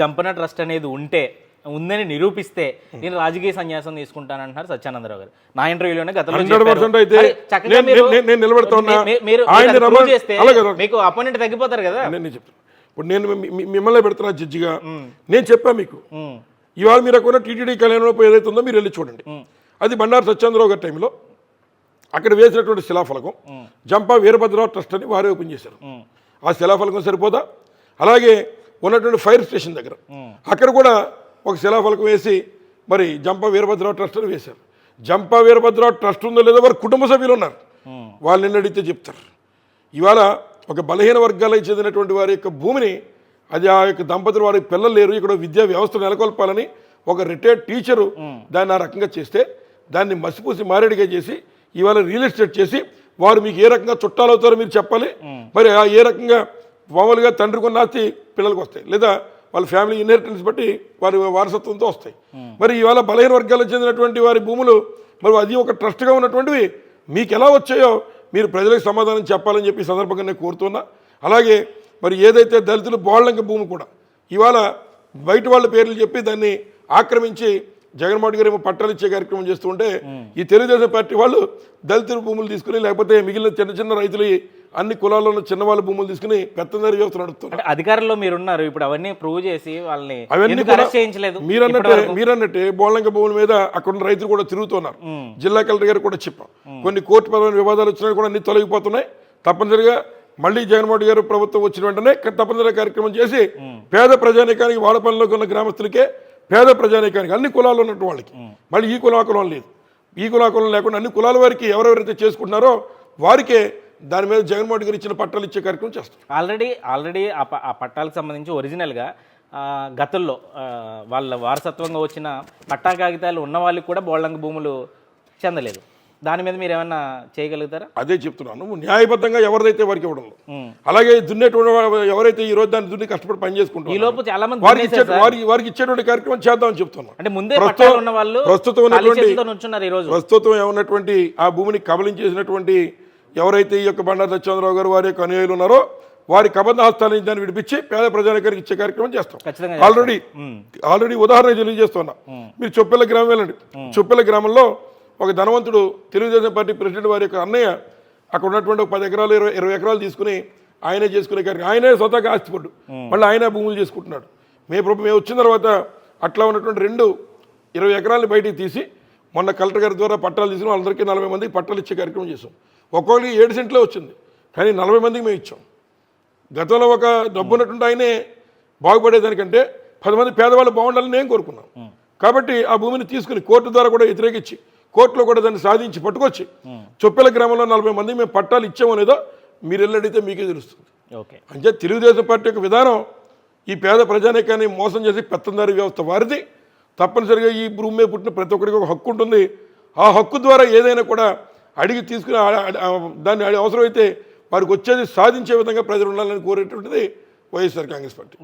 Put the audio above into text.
Jampana trust అనేది ఉంటే ఉందని నిరూపిస్తే నేను రాజకీయ సన్యాసం తీసుకుంటానంటున్నారు సత్యానందరావు గారు. నా ఇంటర్వ్యూలోనే గతంలో చేస్తే. మీకు అపోనెంట్ తగ్గిపోతారు కదా. ఇప్పుడు నేను మిమ్మల్ని పెడుతున్నా జడ్జిగా. నేను చెప్పా మీకు. ఇవాళ మీరు అక్కడ టీటీడీ కళ్యాణంలో ఏదైతే ఉందో మీరు వెళ్ళి చూడండి. అది బండారు సత్యేంద్రరావు గారి టైంలో అక్కడ వేసినటువంటి శిలాఫలకం జంపా వీరభద్రరావు ట్రస్ట్ అని వారే ఓపెన్ చేశారు. ఆ శిలాఫలకం సరిపోదా? అలాగే ఉన్నటువంటి ఫైర్ స్టేషన్ దగ్గర. అక్కడ కూడా ఒక శిలాఫలకం వేసి మరి జంపా వీరభద్రరావు ట్రస్ట్ అని వేశారు. జంపా వీరభద్రరావు ట్రస్ట్ ఉందో లేదో వారి కుటుంబ సభ్యులు ఉన్నారు. వాళ్ళు నిన్న అడిగితే చెప్తారు. ఇవాళ ఒక బలహీన వర్గాలకు చెందినటువంటి వారి యొక్క భూమిని అది ఆ యొక్క దంపతులు వారి పిల్లలు లేరు ఇక్కడ విద్యా వ్యవస్థ నెలకొల్పాలని ఒక రిటైర్డ్ టీచరు దాన్ని ఆ రకంగా చేస్తే దాన్ని మసిపూసి మారేడుగా చేసి ఇవాళ రియల్ ఎస్టేట్ చేసి వారు మీకు ఏ రకంగా చుట్టాలు అవుతారో మీరు చెప్పాలి. మరి ఆ ఏ రకంగా మామూలుగా తండ్రి కొన్న ఆస్తి పిల్లలకు వస్తాయి. లేదా వాళ్ళ ఫ్యామిలీ ఇన్హెరిటెన్స్ బట్టి వారి వారసత్వంతో వస్తాయి. మరి ఇవాళ బలహీన వర్గాలకు చెందినటువంటి వారి భూములు మరి అది ఒక ట్రస్ట్గా ఉన్నటువంటివి మీకు ఎలా వచ్చాయో మీరు ప్రజలకు సమాధానం చెప్పాలని చెప్పి సందర్భంగా నేను కోరుతున్నా. అలాగే మరి ఏదైతే దళితులు బోళ్ళంక భూమి కూడా ఇవాళ బయట వాళ్ళ పేర్లు చెప్పి దాన్ని ఆక్రమించి జగన్మోహన్ గారు ఏమో పట్టాలు ఇచ్చే కార్యక్రమం చేస్తుంటే ఈ తెలుగుదేశం పార్టీ వాళ్ళు దళితుల భూములు తీసుకుని లేకపోతే మిగిలిన చిన్న చిన్న రైతులు అన్ని కులాల్లో ఉన్న చిన్న వాళ్ళ భూములు తీసుకుని పెత్తందరి వ్యవస్థ నడుపుతున్నారు. అధికారంలో మీరున్నారు. ఇప్పుడు అవన్నీ ప్రూవ్ చేసి వాళ్ళని అవన్నీ చేయించలేదు? మీరన్నట్టే ఇప్పటివరకు? మీరన్నట్టే బోళ్ళంక భూముల మీద అక్కడ ఉన్న రైతులు కూడా తిరుగుతున్నారు. జిల్లా కలెక్టర్ గారు కూడా చెప్పాం కొన్ని కోర్టు పరమైన వివాదాలు వచ్చినా కూడా అన్ని తొలగిపోతున్నాయి. తప్పనిసరిగా మళ్ళీ జగన్మోహన్ గారు ప్రభుత్వం వచ్చిన వెంటనే తప్పనిసరిగా కార్యక్రమం చేసి పేద ప్రజానికానికి వాడపల్లిలోకి ఉన్న గ్రామస్తులకే పేద ప్రజానికానికి అన్ని కులాలు ఉన్నట్టు వాళ్ళకి. మళ్ళీ ఈ కులం ఆ కులం లేదు. ఈ కులం ఆ కులం లేకుండా అన్ని కులాల వారికి ఎవరెవరైతే చేసుకుంటున్నారో వారికే దాని మీద జగన్మోహన్ గారు ఇచ్చిన పట్టాలు ఇచ్చే కార్యక్రమం చేస్తాం ఆల్రెడీ ఆల్రెడీ ఆ పట్టాలకు సంబంధించి ఒరిజినల్గా గతంలో వాళ్ళ వారసత్వంగా వచ్చిన పట్టా కాగితాలు ఉన్న వాళ్ళకి కూడా బోళ్ళంగ భూములు చెందలేదు. దాని మీద మీరు ఏమన్నా చేయగలుగుతారా? అదే చెప్తున్నాను. న్యాయబద్ధంగా ఎవరిదైతే వారికి ఇవ్వడం. అలాగే దున్నేటువంటి వారు ఎవరైతే ఈ రోజు దాన్ని దున్ని కష్టపడి పని ఈ చేసుకుంటారు లోపు చాలా మంది వారికి ఇచ్చే. వారికి వారికి ఇచ్చేటువంటి కార్యక్రమం చేద్దామని చెప్తున్నాను. అంటే ముందే ప్రస్తుతం- పట్టాలు ఉన్న వాళ్ళు ప్రస్తుతం ఖాళీ ఉన్నటువంటి ఈ ప్రస్తుతం ఏమన్నటువంటి ఆ భూమిని కబలించేసినటువంటి ఎవరైతే ఈ యొక్క బండారు సత్యేంద్రరావు గారు వారి యొక్క అనుయాయులు ఉన్నారో వారి కబంధ హస్తాల నుంచి దాన్ని విడిపించి పేద ప్రజానికారికి ఇచ్చే కార్యక్రమం చేస్తాం. ఆల్రెడీ ఆల్రెడీ ఉదాహరణ తెలియజేస్తున్నా. మీరు చొప్పెల గ్రామం వెళ్ళండి. చొప్పెల గ్రామంలో ఒక ధనవంతుడు తెలుగుదేశం పార్టీ ప్రెసిడెంట్ వారి యొక్క అన్నయ్య అక్కడ ఉన్నటువంటి ఒక పది ఎకరాలు ఇరవై ఇరవై ఎకరాలు తీసుకుని ఆయనే చేసుకునే కార్యక్రమం. ఆయనే స్వతహాగా ఆస్తిపడ్డు మళ్ళీ ఆయనే భూములు చేసుకుంటున్నాడు. మే ప్రభుత్వం మేము వచ్చిన తర్వాత అట్లా ఉన్నటువంటి రెండు ఇరవై ఎకరాలను బయటికి తీసి మొన్న కలెక్టర్ గారి ద్వారా పట్టాలు తీసుకుని వాళ్ళందరికీ నలభై మందికి పట్టాలు ఇచ్చే కార్యక్రమం చేసాం ఒక్కొక్కరికి ఏడు సెంట్లే వచ్చింది. కానీ నలభై మందికి మేము ఇచ్చాం. గతంలో ఒక డబ్బు ఉన్నటువంటి ఆయనే బాగుపడేదానికంటే పది మంది పేదవాళ్ళు బాగుండాలని నేను కోరుకున్నాను. కాబట్టి ఆ భూమిని తీసుకుని కోర్టు ద్వారా కూడా వ్యతిరేకించి కోర్టులో కూడా దాన్ని సాధించి పట్టుకొచ్చి చొప్పెల గ్రామంలో నలభై మంది మేము పట్టాలు ఇచ్చామో లేదో మీరు వెళ్ళి అడిగితే మీకే తెలుస్తుంది. ఓకే. అంటే తెలుగుదేశం పార్టీ యొక్క విధానం ఈ పేద ప్రజానికాన్ని మోసం చేసి పెత్తందారి వ్యవస్థ వారిది. తప్పనిసరిగా ఈ భూమి మీద పుట్టిన ప్రతి ఒక్కరికి ఒక హక్కు ఉంటుంది. ఆ హక్కు ద్వారా ఏదైనా కూడా అడిగి తీసుకుని దాన్ని అడి- అవసరమైతే వారికి వచ్చేది సాధించే విధంగా ప్రజలు ఉండాలని కోరేటువంటిది వైఎస్ఆర్ కాంగ్రెస్ పార్టీ.